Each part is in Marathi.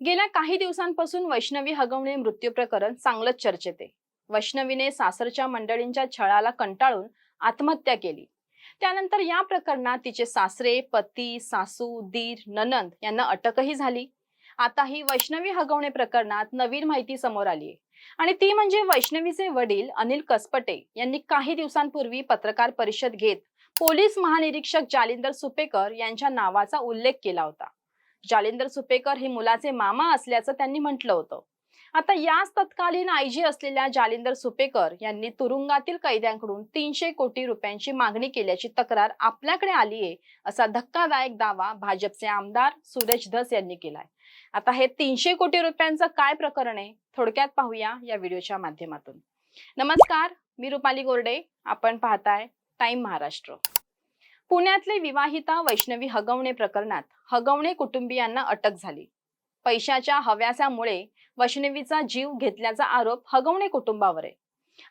गेल्या काही दिवसांपासून वैष्णवी हगवणे मृत्यू प्रकरण चांगलंच चर्चेत आहे. वैष्णवीने सासरच्या मंडळींच्या छळाला कंटाळून आत्महत्या केली. त्यानंतर या प्रकरणात तिचे सासरे पती सासू दीर ननंद यांना अटकही झाली. आता ही वैष्णवी हगवणे प्रकरणात नवीन माहिती समोर आली आहे. आणि ती म्हणजे वैष्णवीचे वडील अनिल कसपटे यांनी काही दिवसांपूर्वी पत्रकार परिषद घेत पोलीस महानिरीक्षक जालिंदर सुपेकर यांच्या नावाचा उल्लेख केला होता. जालिंदर सुपेकर हे मुलाचे मामा असल्याचं त्यांनी म्हटलं होतं. आता याच तत्कालीन आयजी असलेल्या जालिंदर सुपेकर यांनी तुरुंगातील कैद्यांकडून तीनशे कोटी रुपयांची मागणी केल्याची तक्रार आपल्याकडे आली आहे असा धक्कादायक दावा भाजपचे आमदार सुरेश धस यांनी केलाय. आता हे तीनशे कोटी रुपयांचं काय प्रकरण आहे थोडक्यात पाहूया या व्हिडिओच्या माध्यमातून. नमस्कार मी रुपाली गोरडे आपण पाहताय टाइम महाराष्ट्र. पुण्यातले विवाहिता वैष्णवी हगवणे प्रकरणात हगवणे कुटुंबियांना अटक झाली. पैशाच्या हव्यासामुळे वैष्णवीचा जीव घेतल्याचा आरोप हगवणे कुटुंबावर आहे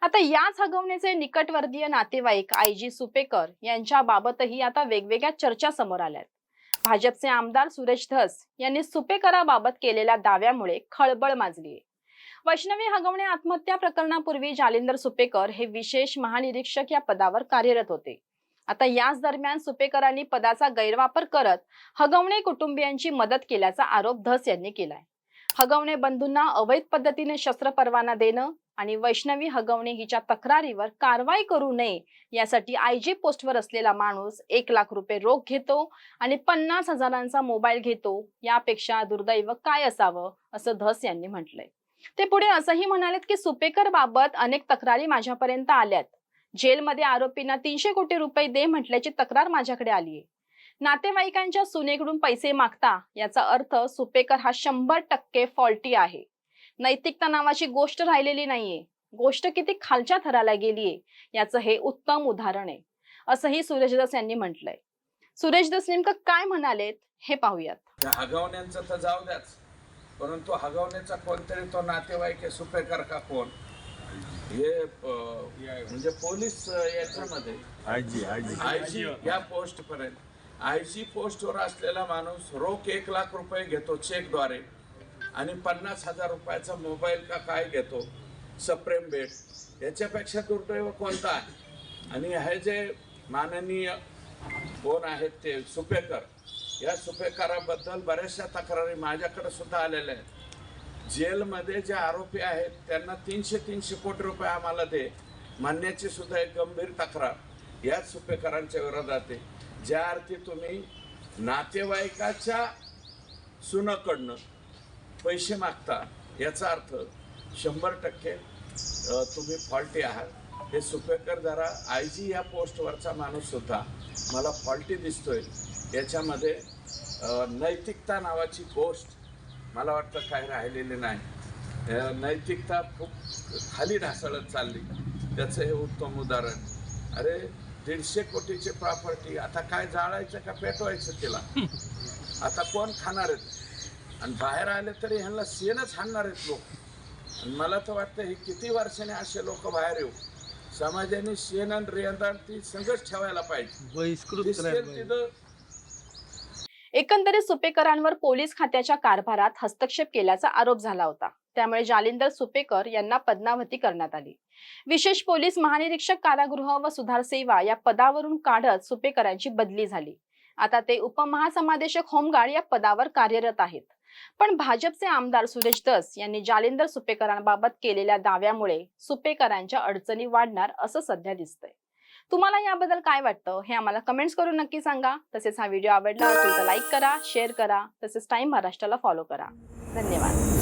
आता याच हगवण्याचे निकटवर्तीय नातेवाईक आय. जी. सुपेकर यांच्या बाबतही आता वेगवेगळ्या चर्चा समोर आल्यात. भाजपचे आमदार सुरेश धस यांनी सुपेकराबाबत केलेल्या दाव्यामुळे खळबळ माजली वैष्णवी हगवणे आत्महत्या प्रकरणापूर्वी जालिंदर सुपेकर हे विशेष महानिरीक्षक या पदावर कार्यरत होते. आता याच दरम्यान सुपेकरांनी पदाचा गैरवापर करत हगवणे कुटुंबियांची मदत केल्याचा आरोप धस यांनी केलाय. हगवणे बंधूंना अवैध पद्धतीने शस्त्र परवाना देणं आणि वैष्णवी हगवणे हिच्या तक्रारीवर कारवाई करू नये यासाठी आयजी पोस्टवर असलेला माणूस एक लाख रुपये रोख घेतो आणि पन्नास हजारांचा मोबाईल घेतो यापेक्षा दुर्दैव काय असावं असं धस यांनी म्हटलंय. ते पुढे असंही म्हणालेत की सुपेकर बाबत अनेक तक्रारी माझ्यापर्यंत आल्यात. जेलमध्ये आरोपींना तीनशे कोटी रुपये दे म्हटल्याची तक्रार माझ्याकडे आली आहे नातेवाईकांच्या सुनेकडून पैसे मागता याचा अर्थ सुपेकर हा शंभर टक्के फॉल्टी आहे. नैतिकता नावाची गोष्ट राहिलेली नाहीये. गोष्ट किती खालच्या थराला गेलीये याचं हे उत्तम उदाहरण आहे. असंही सुरेशदास यांनी म्हटलंय. सुरेशदास नेमकं काय म्हणालेत हे पाहूयात. त्या तर जाऊ द्याच परंतु हगवण्याचा कोणतरी तो नातेवाईक सुपेकर का कोण? हे म्हणजे पोलीस याच्यामध्ये. आजी आजी आय जी या पोस्ट पर्यंत आय जी पोस्टवर असलेला माणूस रोख एक लाख रुपये घेतो चेकद्वारे. आणि पन्नास हजार रुपयाचा मोबाईल का काय घेतो? सप्रेम बेट. याच्यापेक्षा दुर्दैव कोणता आहे? आणि हे जे माननीय कोण आहेत ते सुपेकर. या सुपेकराबद्दल बऱ्याचशा तक्रारी माझ्याकडे सुद्धा आलेल्या आहेत. जेलमध्ये जे आरोपी आहेत त्यांना तीनशे तीनशे कोटी रुपये आम्हाला दे. म्हणण्याची सुद्धा एक गंभीर तक्रार. याच सुपेकरांच्या विरोधात आहे. ज्या अर्थी तुम्ही नातेवाईकाच्या सुनाकडनं पैसे मागता याचा अर्थ शंभर टक्के तुम्ही फॉल्टी आहात. हे सुपेकर जरा आय जी या पोस्टवरचा माणूससुद्धा मला फॉल्टी दिसतोय. याच्यामध्ये नैतिकता नावाची गोष्ट मला वाटतं काही राहिलेली नाही. नैतिकता खूप खाली ढासळत चालली. त्याचं हे उत्तम उदाहरण. अरे दीडशे कोटीची प्रॉपर्टी आता काय जाळायचं का पेटवायचं तिला? आता कोण खाणार आहेत? आणि बाहेर आले तरी ह्यांना शेणच हाणणार आहेत लोक. आणि मला तर वाटतं हे किती वर्षाने असे लोक बाहेर येऊ? समाजाने शेण आणि रेंदाण ती संघच ठेवायला पाहिजे. तिथं एकंदरीत सुपेकरांवर पोलीस खात्याच्या कारभारात हस्तक्षेप केल्याचा आरोप झाला होता. त्यामुळे जालिंदर सुपेकर यांना पद्मावती करण्यात आली. विशेष पोलीस महानिरीक्षक कारागृह व सुधार सेवा या पदावरून काढत सुपेकरांची बदली झाली. आता ते उपमहासमादेशक होमगार्ड या पदावर कार्यरत आहेत. पण भाजपचे आमदार सुरेश दस यांनी जालिंदर सुपेकरांबाबत केलेल्या दाव्यामुळे सुपेकरांच्या अडचणी वाढणार असं सध्या दिसतंय. तुम्हाला याबद्दल काय वाटतं हे आम्हाला कमेंट्स करून नक्की सांगा. तसेच हा व्हिडिओ आवडला असेल तर लाईक करा शेअर करा. तसेच टाइम महाराष्ट्राला फॉलो करा. धन्यवाद.